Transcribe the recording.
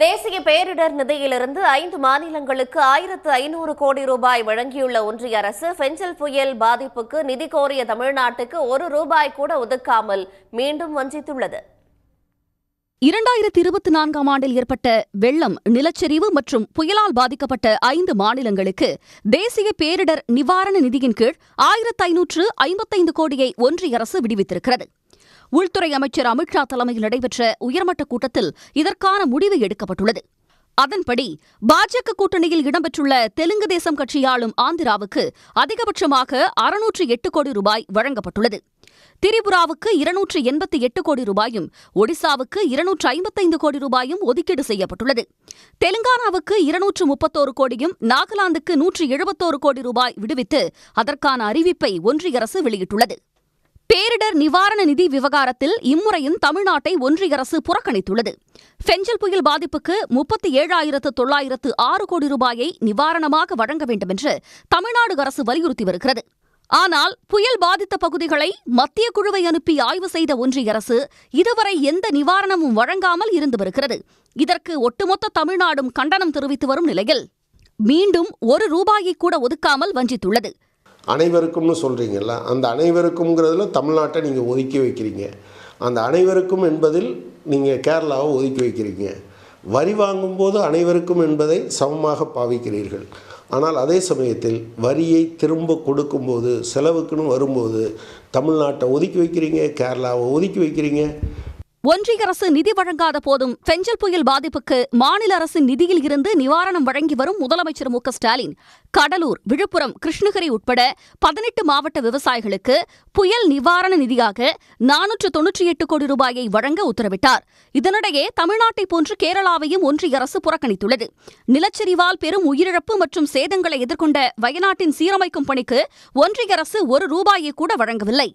தேசிய பேரிடர் நிதியிலிருந்து ஐந்து மாநிலங்களுக்கு ஆயிரத்து ஐநூறு கோடி ரூபாய் வழங்கியுள்ள ஒன்றிய அரசு பெஞ்சல் புயல் பாதிப்புக்கு நிதி கோரிய தமிழ்நாட்டுக்கு ஒரு ரூபாய் கூட ஒதுக்காமல் மீண்டும் வஞ்சித்துள்ளது. இரண்டாயிரத்தி இருபத்தி நான்காம் ஆண்டில் ஏற்பட்ட வெள்ளம் நிலச்சரிவு மற்றும் புயலால் பாதிக்கப்பட்ட ஐந்து மாநிலங்களுக்கு தேசிய பேரிடர் நிவாரண நிதியின் கீழ் ஆயிரத்து ஐநூற்று ஐம்பத்தைந்து கோடியை ஒன்றிய அரசு விடுவித்திருக்கிறது. உள்துறை அமைச்சர் அமித்ஷா தலைமையில் நடைபெற்ற உயர்மட்ட கூட்டத்தில் இதற்கான முடிவு எடுக்கப்பட்டுள்ளது. அதன்படி பாஜக கூட்டணியில் இடம்பெற்றுள்ள தெலுங்கு தேசம் கட்சியாளும் ஆந்திராவுக்கு அதிகபட்சமாக அறுநூற்று எட்டு கோடி ரூபாய் வழங்கப்பட்டுள்ளது. திரிபுராவுக்கு இருநூற்று எண்பத்தி எட்டு கோடி ரூபாயும் ஒடிசாவுக்கு இருநூற்று ஐம்பத்தைந்து கோடி ரூபாயும் ஒதுக்கீடு செய்யப்பட்டுள்ளது. தெலுங்கானாவுக்கு இருநூற்று முப்பத்தோரு கோடியும் நாகாலாந்துக்கு நூற்று எழுபத்தோரு கோடி ரூபாய் விடுவித்து அதற்கான அறிவிப்பை ஒன்றிய அரசு வெளியிட்டுள்ளது. பேரிடர் நிவாரண நிதி விவகாரத்தில் இம்முறையும் தமிழ்நாட்டை ஒன்றிய அரசு புறக்கணித்துள்ளது. பெஞ்சல் புயல் பாதிப்புக்கு முப்பத்தி ஏழாயிரத்து தொள்ளாயிரத்து ஆறு கோடி ரூபாயை நிவாரணமாக வழங்க வேண்டுமென்று தமிழ்நாடு அரசு வலியுறுத்தி வருகிறது. ஆனால் புயல் பாதித்த பகுதிகளை மத்திய குழுவை அனுப்பி ஆய்வு செய்த ஒன்றிய அரசு இதுவரை எந்த நிவாரணமும் வழங்காமல் இருந்து வருகிறது. இதற்கு ஒட்டுமொத்த தமிழ்நாடும் கண்டனம் தெரிவித்து வரும் நிலையில் மீண்டும் ஒரு ரூபாயை கூட ஒதுக்காமல் வஞ்சித்துள்ளது. அனைவருக்கும்னு சொல்கிறீங்கல்ல அந்த அனைவருக்கும்ங்கிறதுல தமிழ்நாட்டை நீங்கள் ஒதுக்கி வைக்கிறீங்க. அந்த அனைவருக்கும் என்பதில் நீங்கள் கேரளாவை ஒதுக்கி வைக்கிறீங்க. வரி வாங்கும்போது அனைவருக்கும் என்பதை சமமாக பாவிக்கிறீர்கள். ஆனால் அதே சமயத்தில் வரியை திரும்ப கொடுக்கும்போது செலவுக்குன்னு வரும்போது தமிழ்நாட்டை ஒதுக்கி வைக்கிறீங்க கேரளாவை ஒதுக்கி வைக்கிறீங்க. ஒன்றிய அரசு நிதி வழங்காத போதும் பெஞ்சல் புயல் பாதிப்புக்கு மாநில அரசின் நிதியில் இருந்து நிவாரணம் வழங்கி வரும் முதலமைச்சர் மு ஸ்டாலின். கடலூர் விழுப்புரம் கிருஷ்ணகிரி உட்பட பதினெட்டு மாவட்ட விவசாயிகளுக்கு புயல் நிவாரண நிதியாக நானூற்று தொன்னூற்றி எட்டு கோடி ரூபாயை வழங்க உத்தரவிட்டார். இதனிடையே தமிழ்நாட்டை போன்று கேரளாவையும் ஒன்றிய அரசு புறக்கணித்துள்ளது. நிலச்சரிவால் பெரும் உயிரிழப்பு மற்றும் சேதங்களை எதிர்கொண்ட வயநாட்டின் சீரமைக்கும் பணிக்கு ஒன்றிய அரசு ஒரு ரூபாயை கூட வழங்கவில்லை.